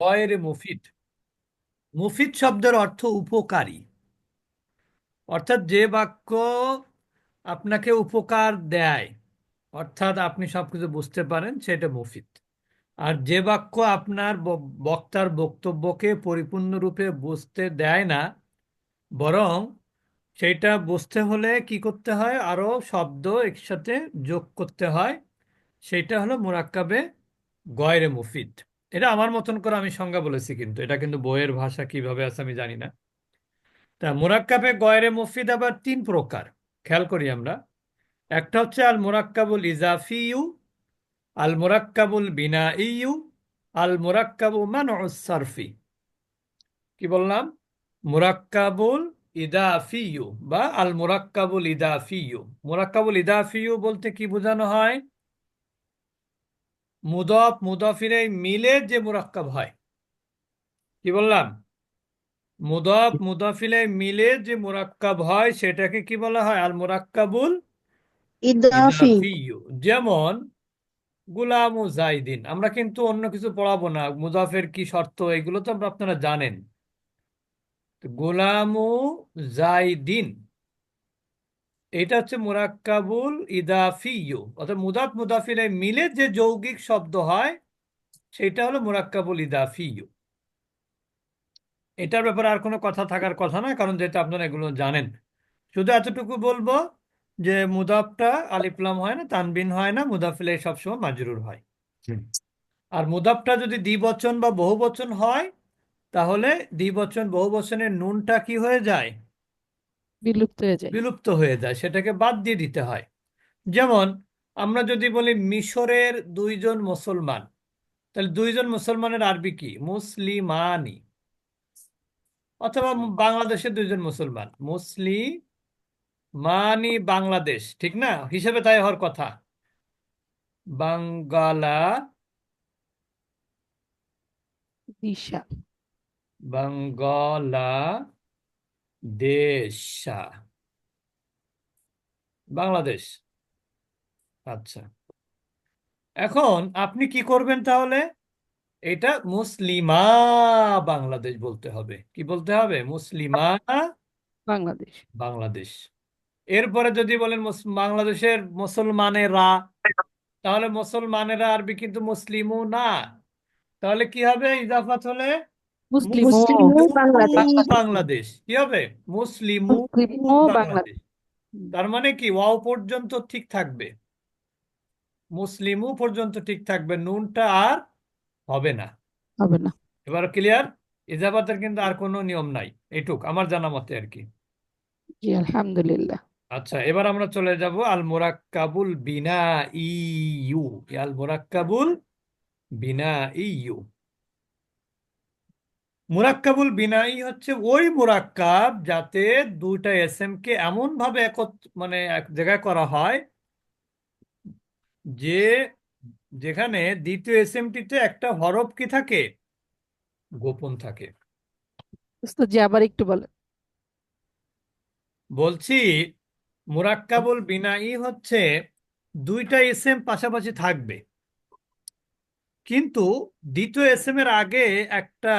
গয়রে মুফিদ। মুফিদ শব্দের অর্থ উপকারী। অর্থাৎ যে বাক্য আপনাকে উপকার দেয়, অর্থাৎ আপনি সবকিছু বুঝতে পারেন, সেটা মুফিদ। আর যে বাক্য আপনার বক্তার বক্তব্যকে পরিপূর্ণরূপে বুঝতে দেয় না, বরং সেটা বুঝতে হলে কি করতে হয়? আরও শব্দ একসাথে যোগ করতে হয়। সেটা হলো মুরাক্কাবে গয়রে মুফিদ। এটা আমার মতন করে আমি সংজ্ঞা বলেছি কিন্তু। এটা কিন্তু বইয়ের ভাষা কীভাবে আছে আমি জানি না। তা মোরাক্কাবে গয়রে মুফিদ আবার তিন প্রকার, খেয়াল করি আমরা। একটা হচ্ছে আল মুরাক্কাবুল ইউ আল মুরাক্কাবুল ইউ আল মোরাক্কাবু মানউস সারফি। কি বললাম? মুরাক্কাবুল ইদাফিয়ু বা আল মুরাক্কাবুল ইদাফিয়ু মুরাক্কাবুল ইদাফিয়ু বলতে কি বোঝানো হয়? মুদফ মুদফিরে মিলে যে মুরাক্কাব হয়। কি বললাম? মুদফ মুদফিলে মিলে যে মুরাক্কাব হয় সেটাকে কি বলা হয়? আল মুরাক্কাবুল ইদাফি। যেমন গুলামু জাইদিন আমরা কিন্তু অন্য কিছু পড়াবো না। মুজাফের কি শর্ত এগুলো তো আমরা- আপনারা জানেন। তো গোলামু জাইদিন এটা হচ্ছে মুরাক্কাবুল ইদাফিয়ু অর্থাৎ মুদাফ মুদাফিলে মিলে যে যৌগিক শব্দ হয় সেটা হলো মুরাক্কাবুল ইদাফিয়ু এটার ব্যাপারে আর কোনো কথা থাকার কথা না কারণ যেটা আপনারা এগুলো জানেন। শুধু এতটুকু বলব যে মুদাফটা আলিফলাম হয় না তানবিন হয় না মুদাফিলে সবসময় মাজরুর হয়। আর মুদাফটা যদি দ্বিবচন বা বহুবচন হয় তাহলে দ্বিবচন বহুবচনের নুনটা কি হয়ে যায়? বিলুপ্ত হয়ে যায়। বিলুপ্ত হয়ে যায় সেটাকে বাদ দিয়ে দিতে হয়। যেমন আমরা যদি বলি মিশরের দুইজন মুসলমান তাহলে দুইজন মুসলমানের আরবি কি? মুসলিমানি। অথবা বাংলাদেশের দুইজন মুসলমান মুসলিমানি বাংলাদেশ ঠিক না? হিসেবে তাই হওয়ার কথা। বাঙ্গালা দিশা। বাঙ্গালা দেশা। বাংলাদেশ। আচ্ছা। এখন আপনি কি করবেন তাহলে? এটা মুসলিমা বাংলাদেশ বলতে হবে। কি বলতে হবে? মুসলিমা বাংলাদেশ। বাংলাদেশ। এরপরে যদি বলেন বাংলাদেশের মুসলমানেরা তাহলে মুসলমানেরা আরবি কিন্তু মুসলিমও না। তাহলে কি হবে? ইজাফাত হলে মুসলিম বাংলাদেশ। কি হবে? মুসলিমু বাংলাদেশ। তার মানে কি? ওয়াও পর্যন্ত ঠিক থাকবে। মুসলিমু পর্যন্ত ঠিক থাকবে। নুনটা আর হবে না। হবে না। এবার ক্লিয়ার ইজাফাতের কিন্তু আর কোনো নিয়ম নাই। এটুক আমার জানা মতে আর কি। জি আলহামদুলিল্লাহ। আচ্ছা এবার আমরা চলে যাব আল মুরাক্কাবুল বিনা ইউ আল মুরাক্কাবুল বিনা ইউ মুরাক্কাবুল বিনাই হচ্ছে ওই মুরাক্কাব যাতে দুইটা এসএম কে এমন ভাবে মানে এক জায়গায় করা হয় যে যেখানে দ্বিতীয় এসএমটিতে একটা হরফ কি থাকে? গোপন থাকে। জি আবার একটু বলেন। বলছি মুরাক্কাবুল বিনাই হচ্ছে দুইটা এসএম পাশাপাশি থাকবে। কিন্তু দ্বিতীয় এসএম এর আগে একটা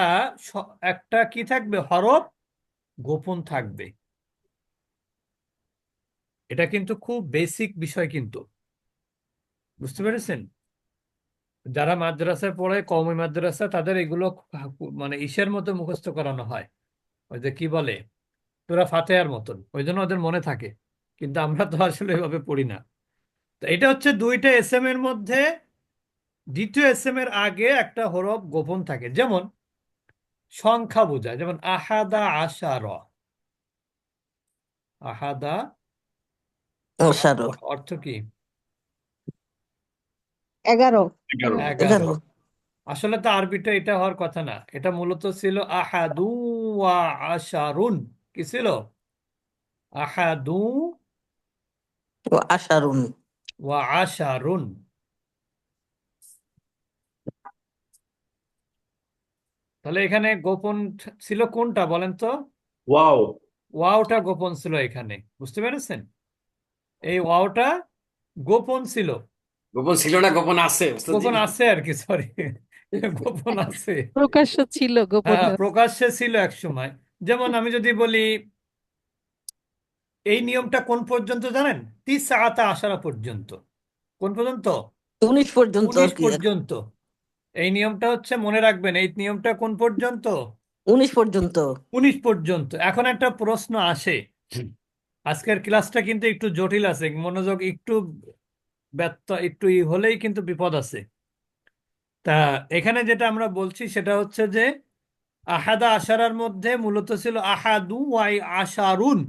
একটা কি থাকবে? হরফ গোপন থাকবে। এটা কিন্তু খুব বেসিক বিষয় কিন্তু। বুঝতে পেরেছেন? যারা মাদ্রাসায় পড়ে, কওমি মাদ্রাসা, তাদের এগুলো মানে ইসের মতো মুখস্থ করানো হয়। ওই যে কি বলে? তোরা ফাতেহার মতন। ওই জন্য ওদের মনে থাকে। কিন্তু আমরা তো আসলে এভাবে পড়ি না। এটা হচ্ছে দুইটা এসএম এর মধ্যে দ্বিতীয় এসএম এর আগে একটা হরফ গোপন থাকে যেমন সংখ্যা বোঝায় যেমন আহাদা আশার। আহাদা অর্থ কি? এগারো। এগারো। আসলে তো আরবিটা এটা হওয়ার কথা না এটা মূলত ছিল আহাদু ওয়া আশারুন কি ছিল? আহাদু ও আশারুন। ওয়া আশারুন। তাহলে এখানে গোপন ছিল কোনটা বলেন তো? ওয়াও। ওয়াওটা গোপন ছিল এখানে বুঝতে পেরেছেন? এই ওয়াওটা গোপন ছিল। গোপন ছিল না গোপন আছে গোপন আছে আর কি সরি গোপন আছে। প্রকাশ্য ছিল গোপন হ্যাঁ প্রকাশ্যে ছিল এক সময়। যেমন আমি যদি বলি এই নিয়মটা কোন পর্যন্ত জানেন? তিস আতা আসারা পর্যন্ত। কোন পর্যন্ত? উনিশ পর্যন্ত উনিশ পর্যন্ত। এই নিয়মটা হচ্ছে মনে রাখবেন এই নিয়মটা কোন পর্যন্ত? উনিশ পর্যন্ত। উনিশ পর্যন্ত। এখন একটা প্রশ্ন আসে। আজকের ক্লাসটা কিন্তু একটু জটিল আছে মনোযোগ একটু ব্যর্থ একটু ই হলেই কিন্তু বিপদ আছে। তা এখানে যেটা আমরা বলছি সেটা হচ্ছে যে আহাদা আশারার মধ্যে মূলত ছিল আহাদু ওয়াই আশারুন।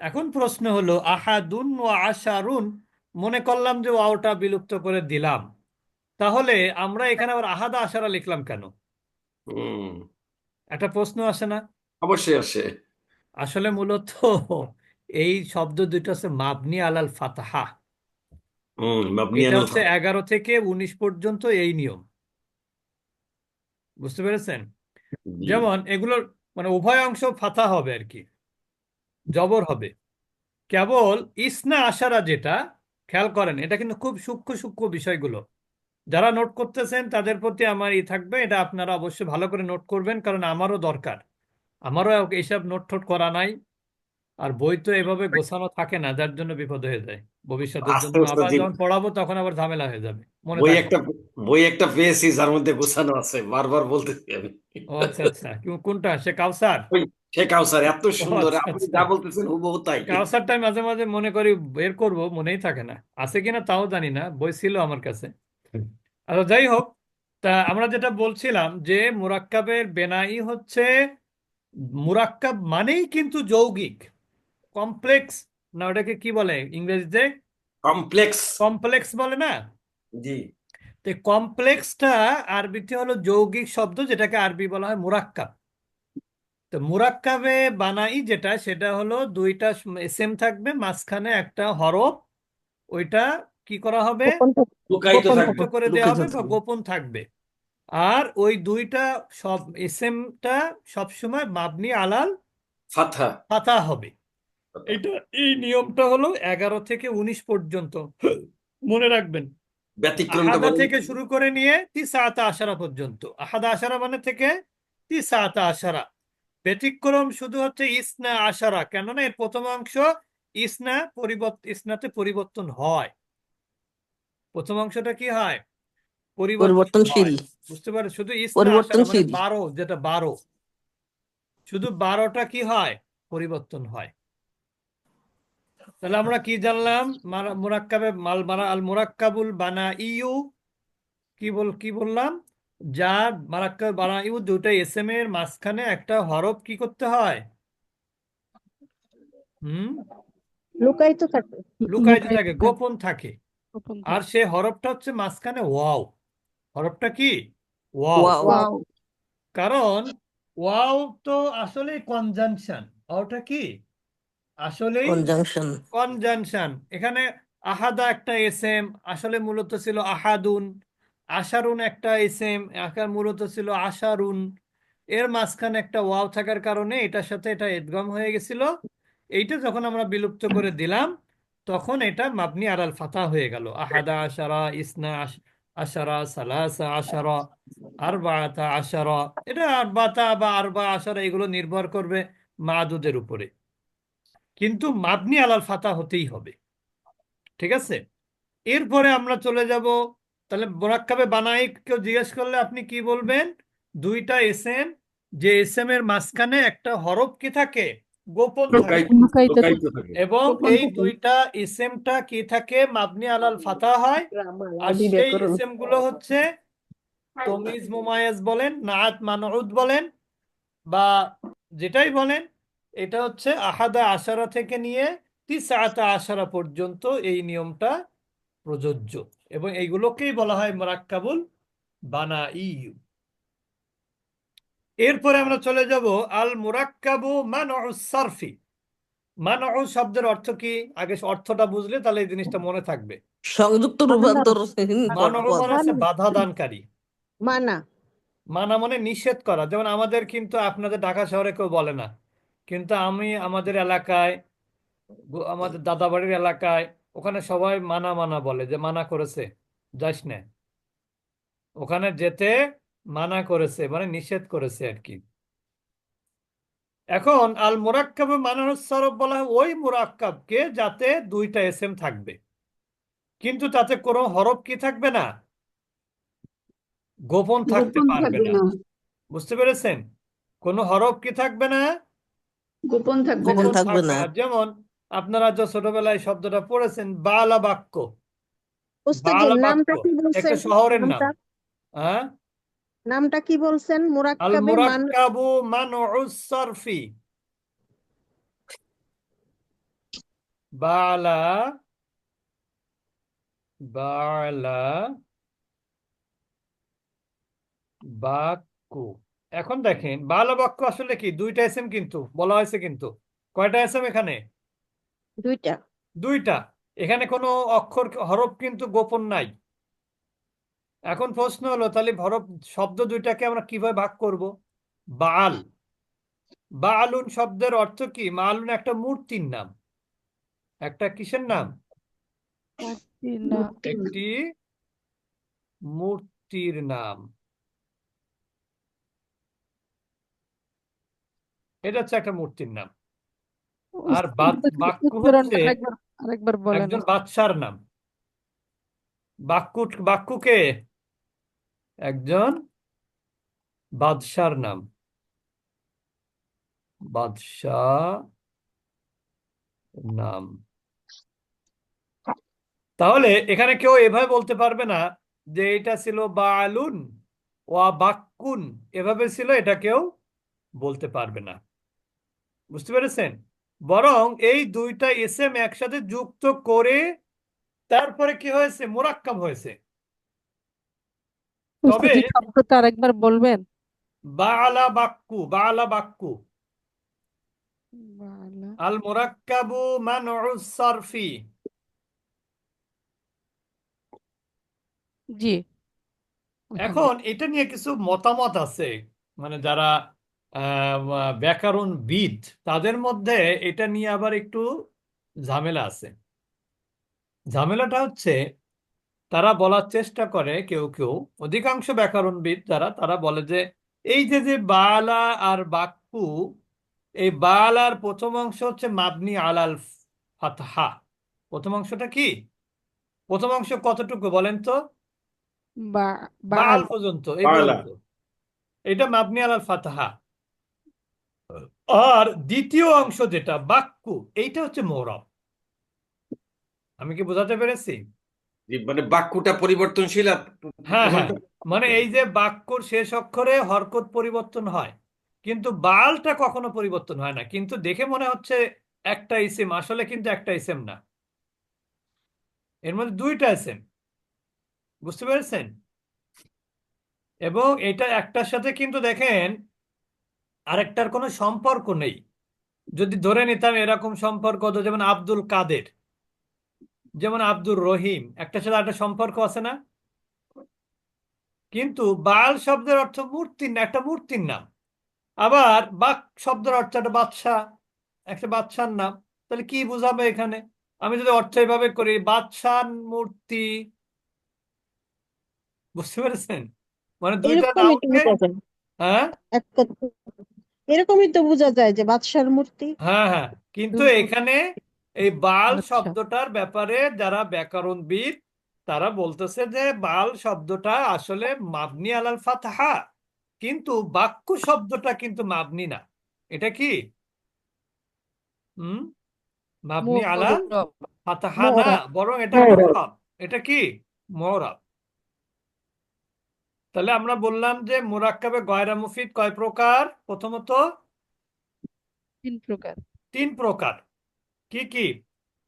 এখন প্রশ্ন হলো আহাদুন ও আশারুন মনে করলাম যে ওয়াওটা বিলুপ্ত করে দিলাম। তাহলে আমরা এখানে আবার আহাদা আশারা লিখলাম কেন? একটা প্রশ্ন আসে না? অবশ্যই আসে। আসলে মূলত এই শব্দ দুটো হচ্ছে মাবনি আলাল ফাতাহা। এটা হচ্ছে এগারো থেকে উনিশ পর্যন্ত এই নিয়ম। বুঝতে পেরেছেন? যেমন এগুলোর মানে উভয় অংশ ফাতা হবে আর কি জবর হবে। কেবল ইসনা আশারা যেটা খেয়াল করেন এটা কিন্তু খুব সূক্ষ্ম সূক্ষ্ম বিষয়গুলো। যারা নোট করতেছেন তাদের প্রতি আমার ই থাকবে। এটা আপনারা অবশ্যই ভালো করে নোট করবেন কারণ আমারও দরকার। আমারও এইসব নোট ঠোট করা নাই আর বই তো এভাবে গোছানো থাকে না যার জন্য বিপদ হয়ে যায়। ভবিষ্যতের জন্য আবার যখন পড়াবো তখন আবার ঝামেলা হয়ে যাবে। মনে বই একটা বই একটা পেয়েছি যার মধ্যে গোছানো আছে বারবার বলতেছি আমি। ও আচ্ছা আচ্ছা। কোনটা? সে কাউসার? সে কাউসার এত সুন্দর। আচ্ছা, আপনি আচ্ছা। যা বলতেছেন হুবহু তাই। কাউসারটাই মাঝে মাঝে মনে করি বের করব মনেই থাকে না। আছে কিনা তাও জানি না বই ছিল আমার কাছে। আচ্ছা যাই হোক তা আমরা যেটা বলছিলাম যে মুরাক্কাবের বেনাই হচ্ছে মুরাক্কাব মানেই কিন্তু যৌগিক। কমপ্লেক্স না ওটাকে কি বলে ইংরেজিতে? কমপ্লেক্স। কমপ্লেক্স বলে না? জি। তো কমপ্লেক্সটা আরবিতে হলো যৌগিক শব্দ যেটাকে আরবি বলা হয় মুরাক্কাব। তো মুরাক্কাবে বানাই যেটা সেটা হলো দুইটা সেম থাকবে মাঝখানে একটা হরফ ওইটা কি করা হবে? গোপন লুকায়িত থাকবে করে দেওয়া হবে বা গোপন থাকবে। আর ওই দুইটা সব এসএমটা সবসময় মাবনি আলাল ফাথা পাতা হবে। এটা এই নিয়মটা হলো এগারো থেকে উনিশ পর্যন্ত। মনে রাখবেন। ব্যতিক্রমটা আহাদা থেকে শুরু করে নিয়ে তিসাআতা আশারা পর্যন্ত। আহাদা আশারা মানে থেকে তিসাআতা আশারা। ব্যতিক্রম শুধু হচ্ছে ইসনা আশারা কেননা এর প্রথম অংশ ইসনা পরিবর্তন ইসনাতে পরিবর্তন হয়। প্রথম অংশটা কি হয়? পরিবর্তনশীল বুঝতে পারো শুধু মানে পরিবর্তনশীল। বারো যেটা বারো। শুধু বারোটা কি হয়? পরিবর্তন হয়। তাহলে আমরা কি জানলাম? মারা- মুরাক্কাবে মাল মারা আল মুরাক্কাবুল বানা ইউ কি বল কি বললাম? যার মারাক্কাব বানা ইউ দুটো এস এম এর মাঝখানে একটা হরফ কি করতে হয়? হুম? লুকায়িত থাকে। লুকায়িত থাকে গোপন থাকে। আর সে হরফটা হচ্ছে মাঝখানে ওয়াও। হরফটা কি? ওয়াও। কারণ ওয়াও তো আসলে কনজাংশন ওটা কি? আসলেই কনজাংশন কনজাংশন এখানে আহাদা একটা এসএম আসলে মূলত ছিল আহাদুন। আশারুন একটা এসএম আকার মূলত ছিল আশারুন। এর মাঝখানে একটা ওয়াও থাকার কারণে এটার সাথে এটা ইদগম হয়ে গেছিল। এইটা যখন আমরা বিলুপ্ত করে দিলাম তখন এটা মাবনি আলাল ফাতা হয়ে গেল। আহাদা আশারা, ইসনা আশ- আশারা, সালাসা আশারা আরবাতা আশারা। এটা আরবাতা বা আরবা আশারা এগুলো নির্ভর করবে মাদুদের উপরে। কিন্তু মাবনি আলাল ফাতা হতেই হবে। ঠিক আছে? এরপরে আমরা চলে যাব। তাহলে মোরাক্কাবে বানাই কেউ জিজ্ঞেস করলে আপনি কি বলবেন? দুইটা এস এম, যে এস এম এর মাঝখানে একটা হরফ কি থাকে? গোপন থাকে। এবং এই। দুইটা ইসেমটা কি থাকে? মাবনি আলাল ফাতা হয়। আর সেই ইসেমগুলো হচ্ছে তমিজ মুমায়েজ বলেন নাআত মানউদ বলেন বা যেটাই বলেন এটা হচ্ছে আহাদা আশারা থেকে নিয়ে তিসআতা আশারা পর্যন্ত এই নিয়মটা প্রযোজ্য। এবং এইগুলোকেই বলা হয় মোরাক্কাবুল বানাইয়ু এরপরে আমরা চলে যাব আল মুরাক্কাবু সারফি। মান শব্দের অর্থ কি? আগে অর্থটা বুঝলে তাহলে এই জিনিসটা মনে থাকবে। সংযুক্ত রূপান্তর। মানে বাধা দানকারী। মানা। মানা মানে নিষেধ করা। যেমন আমাদের কিন্তু আপনাদের ঢাকা শহরে কেউ বলে না। কিন্তু আমি আমাদের এলাকায় আমাদের দাদাবাড়ির এলাকায় ওখানে সবাই মানা মানা বলে যে মানা করেছে। যাস না। ওখানে যেতে মানা করেছে মানে নিষেধ করেছে আর কি। এখন আল মুরাক্কাবে সরফ বলা হয় ওই মুরাক্কাবকে যাতে দুইটা এসএম থাকবে। কিন্তু তাতে কোনো হরফ কি থাকবে না? গোপন থাকতে পারবে না। বুঝতে পেরেছেন? কোনো হরফ কি থাকবে না? গোপন থাকবে না। থাকবে না। যেমন আপনারা যে ছোটবেলায় শব্দটা পড়েছেন বালা বাক্য একটা শহরের নাম। হ্যাঁ নামটা কি বলছেন? আল মুরাক্কাবে মুরাক্কাবু মানউস সরফি বালা বালা বাক্য এখন দেখেন বালা বাক্য আসলে কি? দুইটা এসএম কিন্তু বলা হয়েছে কিন্তু। কয়টা এসএম এখানে? দুইটা। দুইটা। এখানে কোনো অক্ষর হরফ কিন্তু গোপন নাই। এখন প্রশ্ন হলো তাহলে ভরব শব্দ দুইটাকে আমরা কীভাবে ভাগ করব? বাল। বালুন শব্দের অর্থ কি? মালুন একটা মূর্তির নাম। একটা কিসের নাম? একটি মূর্তির নাম। এটা হচ্ছে একটা মূর্তির নাম। আর বাক্য হচ্ছে একজন বাদশার নাম। বাক্কু বাক্কুকে একজন বাদশার নাম। বাদশাহ নাম। তাহলে এখানে কেউ এভাবে বলতে পারবে না যে এটা ছিল বালুন ওয়া বাক্কুন। এভাবে ছিল, এটা কেউ বলতে পারবে না। বুঝতে পেরেছেন? বরং এই দুইটা এসএম একসাথে যুক্ত করে তারপরে কি হয়েছে? মোরাক্কাম হয়েছে। তবে শব্দটা আরেকবার বলবেন। বালা বাক্কু বালা বাক্কু। আল মুরাক্কাবু মানউস সারফি। জি। এখন এটা নিয়ে কিছু মতামত আছে। মানে যারা আহ, ব্যাকরণবিদ তাদের মধ্যে এটা নিয়ে আবার একটু ঝামেলা আছে। ঝামেলাটা হচ্ছে তারা বলার চেষ্টা করে কেউ কেউ। অধিকাংশ ব্যাকরণবিদ যারা তারা বলে যে এই যে যে বালা আর বাক্কু এই বালার প্রথম অংশ হচ্ছে মাবনি আলাল ফাতহা। প্রথম অংশটা কি? প্রথম অংশ কতটুকু বলেন তো? বা বাল। বাল পর্যন্ত এই পর্যন্ত। এটা মাবনি আলাল ফাতহা। আর দ্বিতীয় অংশ যেটা বাক্কু এইটা হচ্ছে মোরব। আমি কি বোঝাতে পেরেছি? মানে বাক্যটা পরিবর্তনশীল হ্যাঁ হ্যাঁ। মানে এই যে বাক্যর শেষ অক্ষরে হরকত পরিবর্তন হয় কিন্তু বালটা কখনো পরিবর্তন হয় না। কিন্তু দেখে মনে হচ্ছে একটা ইসেম আসলে কিন্তু একটা ইসেম না। এর মধ্যে দুইটা ইসেম। বুঝতে পেরেছেন? এবং এটা একটার সাথে কিন্তু দেখেন আরেকটার কোনো সম্পর্ক নেই। যদি ধরে নিতাম এরকম সম্পর্ক যেমন আব্দুল কাদের। যেমন আব্দুর রহিম একটা সাথে একটা সম্পর্ক আছে না? কিন্তু বাল শব্দের অর্থ মূর্তির না একটা মূর্তির নাম। আবার বাক শব্দের অর্থ একটা বাদশাহ একটা বাদশার নাম। তাহলে কি বোঝাবে এখানে? আমি যদি অর্থ এইভাবে করি বাদশার মূর্তি। বুঝতে পেরেছেন? মানে দুইটা হ্যাঁ? এরকমই তো বোঝা যায় যে বাদশার মূর্তি। হ্যাঁ হ্যাঁ। কিন্তু এখানে এই বাল আচ্ছা। শব্দটার ব্যাপারে যারা ব্যাকরণবিদ তারা বলতেছে যে বাল শব্দটা আসলে মাবনি আলাল ফাতহা কিন্তু বাক্য শব্দটা কিন্তু মাবনি না। এটা কি? হুম? মাবনি আলাল ফাতাহা না বরং এটা। মোরব এটা কি? মোরব তাহলে আমরা বললাম যে মোরাক্কাবে গয়রা মুফিদ কয় প্রকার? প্রথমত তিন প্রকার। তিন প্রকার। কি কি?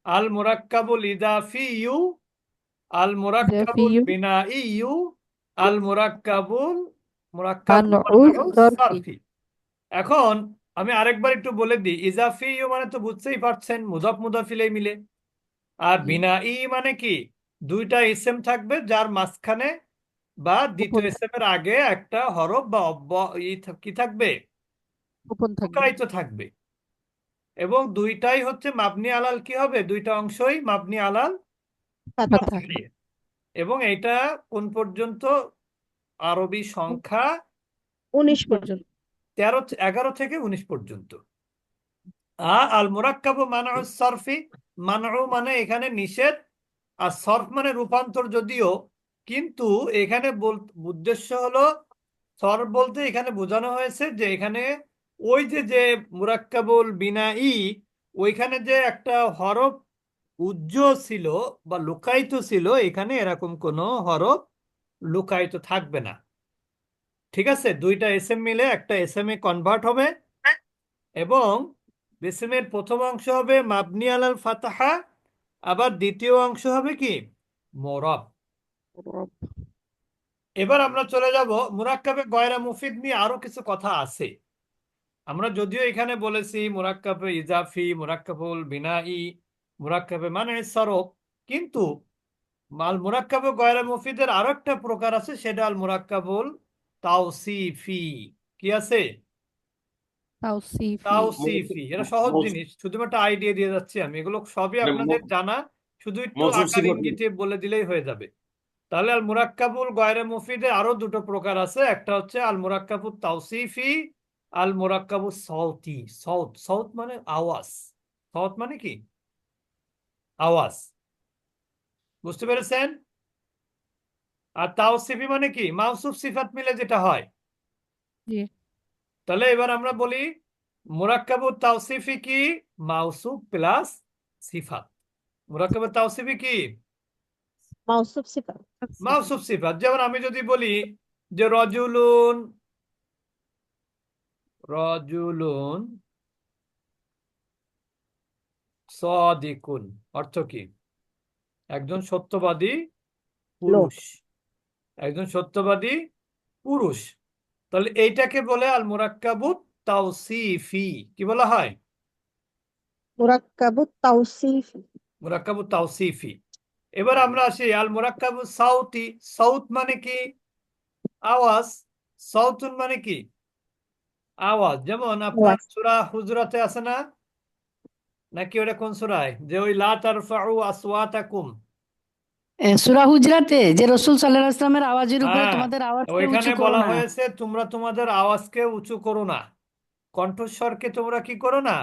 আল মুরাক্কাবুল ইদাফিয়ু। আল মুরাক্কাবুল ইদাফিয়ু। বিনাইয়ু আল মুরাক্কাবুল এখন আমি আরেকবার একটু বলে দিই ইজাফি ইউ মানে তো বুঝতেই পারছেন মুদাফ মুদাফিলে মিলে। আর বিনা ই মানে কি? দুইটা ইসেম থাকবে যার মাঝখানে বা দ্বিতীয়। ইসেমের আগে একটা হরফ বা কি থাকবে? থাকবে। এবং দুইটাই হচ্ছে মাবনি আলাল কি হবে? দুইটা অংশই মাবনি আলাল। এবং এটা কোন পর্যন্ত? আরবি সংখ্যা উনিশ পর্যন্ত। তেরো এগারো থেকে উনিশ পর্যন্ত। আ আল মুরাক্কাবু মানউ সরফি। মানউ মানে এখানে নিষেধ আর সরফ মানে রূপান্তর যদিও কিন্তু এখানে বল- উদ্দেশ্য হলো সরফ বলতে এখানে বোঝানো হয়েছে যে এখানে ওই যে যে মুরাক্কাবুল বিনাই ওইখানে যে একটা হরফ উজ্জ্বল ছিল বা লুকায়িত ছিল এখানে এরকম কোনো হরফ লুকায়িত থাকবে না। ঠিক আছে? দুইটা এসএম মিলে একটা এসএম এ কনভার্ট হবে এবং এসএম এর প্রথম অংশ হবে মাবনি আলাল ফাতাহা আবার দ্বিতীয় অংশ হবে কি? মোরব। এবার আমরা চলে যাব মুরাক্কাবে গয়রা মুফিদ নিয়ে আরও কিছু কথা আছে। আমরা যদিও এখানে বলেছি মুরাক্কাবে ইজাফি মুরাক্কাবুল বিনাই মুরাক্কাবে মানে সরফ কিন্তু মাল মুরাক্কাবে গয়রা মুফিদের আরও একটা প্রকার আছে সেটা আল মুরাক্কাবুল তাওসিফি। কি আছে? তাওসিফি। এটা সহজ জিনিস শুধুমাত্র আইডিয়া দিয়ে যাচ্ছি আমি এগুলো সবই মানে আপনাদের জানা শুধু একটু আকার ইঙ্গিতে বলে দিলেই হয়ে যাবে। তাহলে আল মুরাক্কাবুল গয়রে মুফিদের আরও দুটো প্রকার আছে একটা হচ্ছে আল মুরাক্কাবুল তাওসিফি আল মুরাক্কাবুল সৌতি সৌত সৌত মানে আওয়াজ। সৌত মানে কি? আওয়াজ। বুঝতে পেরেছেন? আর তাওসিফি মানে কি? মাউসুফ সিফাত মিলে যেটা হয়। তাহলে এবার আমরা বলি মুরাক্কাবুত তাওসিফি কি? মাউসুফ প্লাস সিফাত। মুরাক্কাবুত তাওসিফি কি? মাউসুফ সিফাত। মাউসুফ সিফাত। যেমন আমি যদি বলি যে রজুলুন রজুলুন সদিকুন অর্থ কি? একজন সত্যবাদী পুরুষ। একজন সত্যবাদী পুরুষ। তাহলে এইটাকে বলে আল মুরাক্কাবুত তাওসিফি কি বলা হয়? মুরাক্কাবুত তাওসিফি। মুরাক্কাবুত তাওসিফি। এবার আমরা আসি আল মুরাক্কাবুত সাউতি। সাউত মানে কি? আওয়াজ। সাউতুন মানে কি? আওয়াজ যেমন আপনার আওয়াজ। সূরা হুজরাতে আছে না? নাকি ওটা কোন সূরায়? যে ওই লা তারফাউ আসওয়াতাকুম। সুরা হুজরাতে যে রসুল সাল্লাল্লাহু আলাইহি ওয়াসাল্লামের আওয়াজের উপরে হ্যাঁ, তোমাদের আওয়াজকে ওইখানে বলা হয়েছে তোমরা তোমাদের আওয়াজকে উঁচু করো না। কণ্ঠস্বরকে তোমরা কি করো না?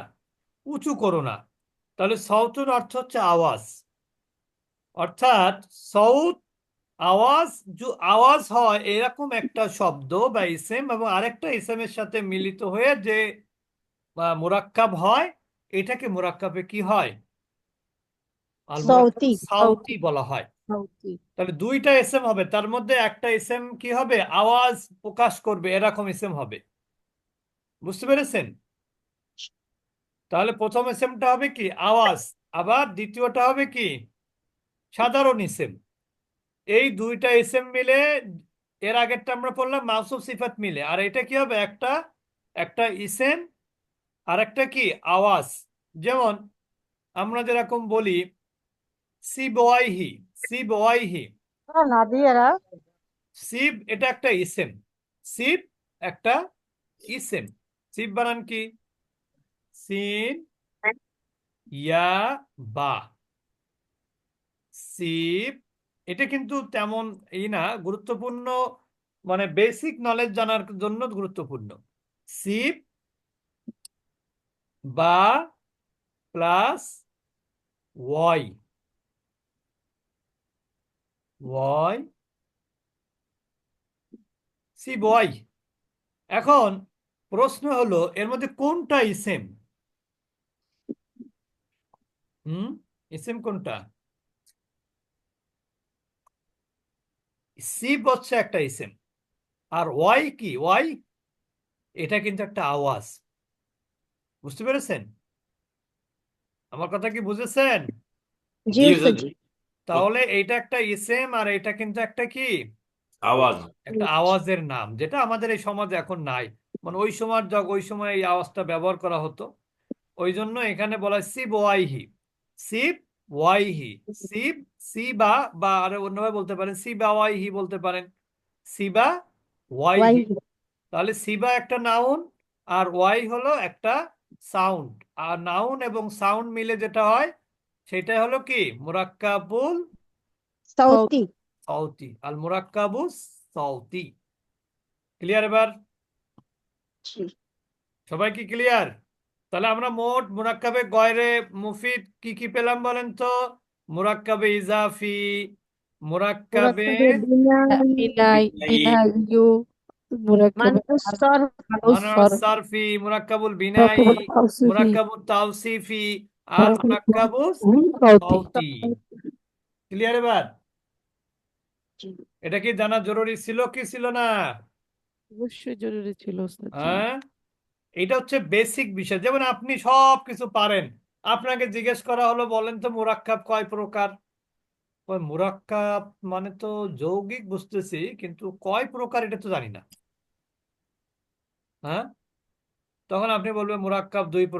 উঁচু করো না। তাহলে সৌতুন অর্থ হচ্ছে আওয়াজ। অর্থাৎ সৌত আওয়াজ আওয়াজ হয় এরকম একটা শব্দ বা ইসেম এবং আরেকটা ইসেমের সাথে মিলিত হয়ে যে মুরাক্কাব হয় এটাকে মুরাক্কাবে কি হয়? সাউতি, সাউতি বলা হয়। তাহলে দুইটা এসএম হবে তার মধ্যে একটা এসএম কি হবে? আওয়াজ প্রকাশ করবে এরকম এসএম হবে। বুঝতে পেরেছেন? তাহলে প্রথম এসএমটা হবে কি? আওয়াজ। আবার দ্বিতীয়টা হবে কি? সাধারণ ইসেম এই দুইটা এসএম মিলে এর আগেরটা আমরা পড়লাম মাউসুফ সিফাত মিলে। আর এটা কি হবে? একটা একটা ইসেম আর একটা কি? আওয়াজ। যেমন আমরা যেরকম বলি সি বওয়াইহি সি বওয়াইহি নাদিয়ারা সিব এটা একটা ইসেম সিব একটা ইসেম সিব বানান কি? সিন ইয়া বা সিব এটা কিন্তু তেমন ই না, গুরুত্বপূর্ণ মানে বেসিক নলেজ জানার জন্য গুরুত্বপূর্ণ। সিব বা plus Y Y C boy এখন প্রশ্ন হলো, এর মধ্যে কোনটা ইসেম হুম ইসেম কোনটা? সিব হচ্ছে একটা ইসেম আর ওয়াই কি? ওয়াই এটা কিন্তু একটা আওয়াজ। বুঝতে পেরেছেন? আমার কথা কি বুঝেছেন? তাহলে এইটা একটা ইসেম আর এটা কিন্তু একটা কি? আওয়াজ। একটা আওয়াজের নাম যেটা আমাদের এই সমাজে এখন নাই। মানে ওই সময় যখন ওই সময় এই আওয়াজটা ব্যবহার করা হতো। ওই জন্য এখানে বলা হয় সিব ওয়াইহি সিব ওয়াইহি সিব সিবা বা আরও অন্যভাবে বলতে পারেন সিবা ওয়াইহি বলতে পারেন। সিবা ওয়াইহি ওয়াই তাহলে সিবা একটা নাউন আর ওয়াই হলো একটা সাউন্ড আর নাউন এবং সাউন্ড মিলে যেটা হয় সেটা হলো কি? মুরাক্কাবুল সাউতি সাউতি আল মুরাক্কাবুস সাউতি ক্লিয়ার এবার? সবাই কি ক্লিয়ার তাহলে আমরা মোট মুরাক্কাবে গয়রে মুফিদ কি কি পেলাম বলেন তো? মুরাক্কাবে ইজাফি মুরাক্কাবে সারফি। মুরাক্কাবুল বিনাই তাওসিফি। তাওসিফি আর সাউতি ক্লিয়ার এবার? এটা কি জানা জরুরি ছিল কি ছিল না? অবশ্যই জরুরি ছিল। হ্যাঁ? এটা হচ্ছে বেসিক বিষয়। যেমন আপনি সব কিছু পারেন। আপনাকে জিজ্ঞেস করা হলো, বলেন তো মুরাক্কাব কয় প্রকার? মুরাক্কাব মানে তো যৌগিক বুঝতেছি, কিন্তু কয় প্রকার এটা তো জানি না। হ্যাঁ? তখন আপনি বলবেন মুরাক্কাব দুই প্রকার